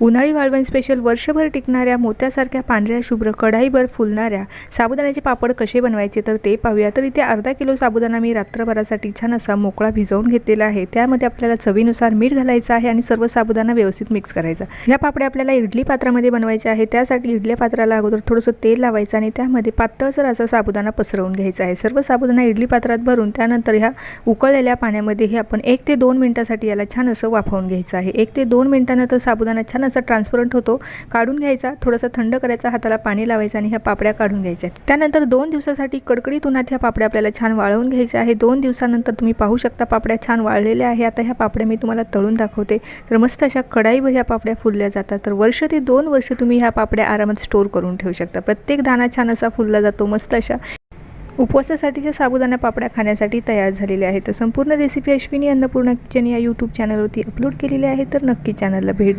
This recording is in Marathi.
उन्हाळी वाळवण स्पेशल वर्षभर टिकणाऱ्या मोत्यासारख्या पांढऱ्या शुभ्र कढाईभर फुलणाऱ्या साबुदाण्याचे पापड कसे बनवायचे तर ते पाहूया. तर इथे अर्धा किलो साबुदाणा मी रात्रभरासाठी छान असा मोकळा भिजवून घेतलेला आहे. त्यामध्ये आपल्याला चवीनुसार मीठ घालायचं आहे आणि सर्व साबुदाणा व्यवस्थित मिक्स करायचा. ह्या पापड्या आपल्याला इडली पात्रामध्ये बनवायचे आहे. त्यासाठी इडल्या पात्राला अगोदर थोडंसं तेल लावायचं आणि त्यामध्ये पातळसर असा साबुदाणा पसरवून घ्यायचा आहे. सर्व साबुदाणा इडली पात्रात भरून त्यानंतर ह्या उकळलेल्या पाण्यामध्ये हे आपण एक ते दोन मिनिटासाठी याला छान असं वाफवून घ्यायचं आहे. एक ते दोन मिनिटानंतर साबुदाणा छान असा ट्रान्सपरंट होतो काढून घ्यायचा थोडासा थंड करायचा हाताला पाणी लावायचं आणि ह्या पापड्या काढून घ्यायच्या. त्यानंतर दोन दिवसासाठी कडकडीत उन्हात ह्या पापड्या आपल्याला छान वाळवून घ्यायच्या आहे दोन दिवसानंतर तुम्ही पाहू शकता पापड्या छान वाळलेल्या आहे आता ह्या पापड्या मी तुम्हाला तळून दाखवते. तर मस्त अशा कढाईवर ह्या पापड्या फुलल्या जातात. तर वर्ष ते दोन वर्ष तुम्ही ह्या पापड्या आरामात स्टोर करून ठेवू शकता. प्रत्येक दाना छान असा फुलला जातो मस्त अशा उपवासासाठीच्या साबुदाणा पापड्या खाण्यासाठी तयार झालेल्या आहेत. तर संपूर्ण रेसिपी अश्विनी अन्नपूर्णा किचन या यूट्यूब चॅनलवरती अपलोड केलेली आहे तर नक्की चॅनलला भेट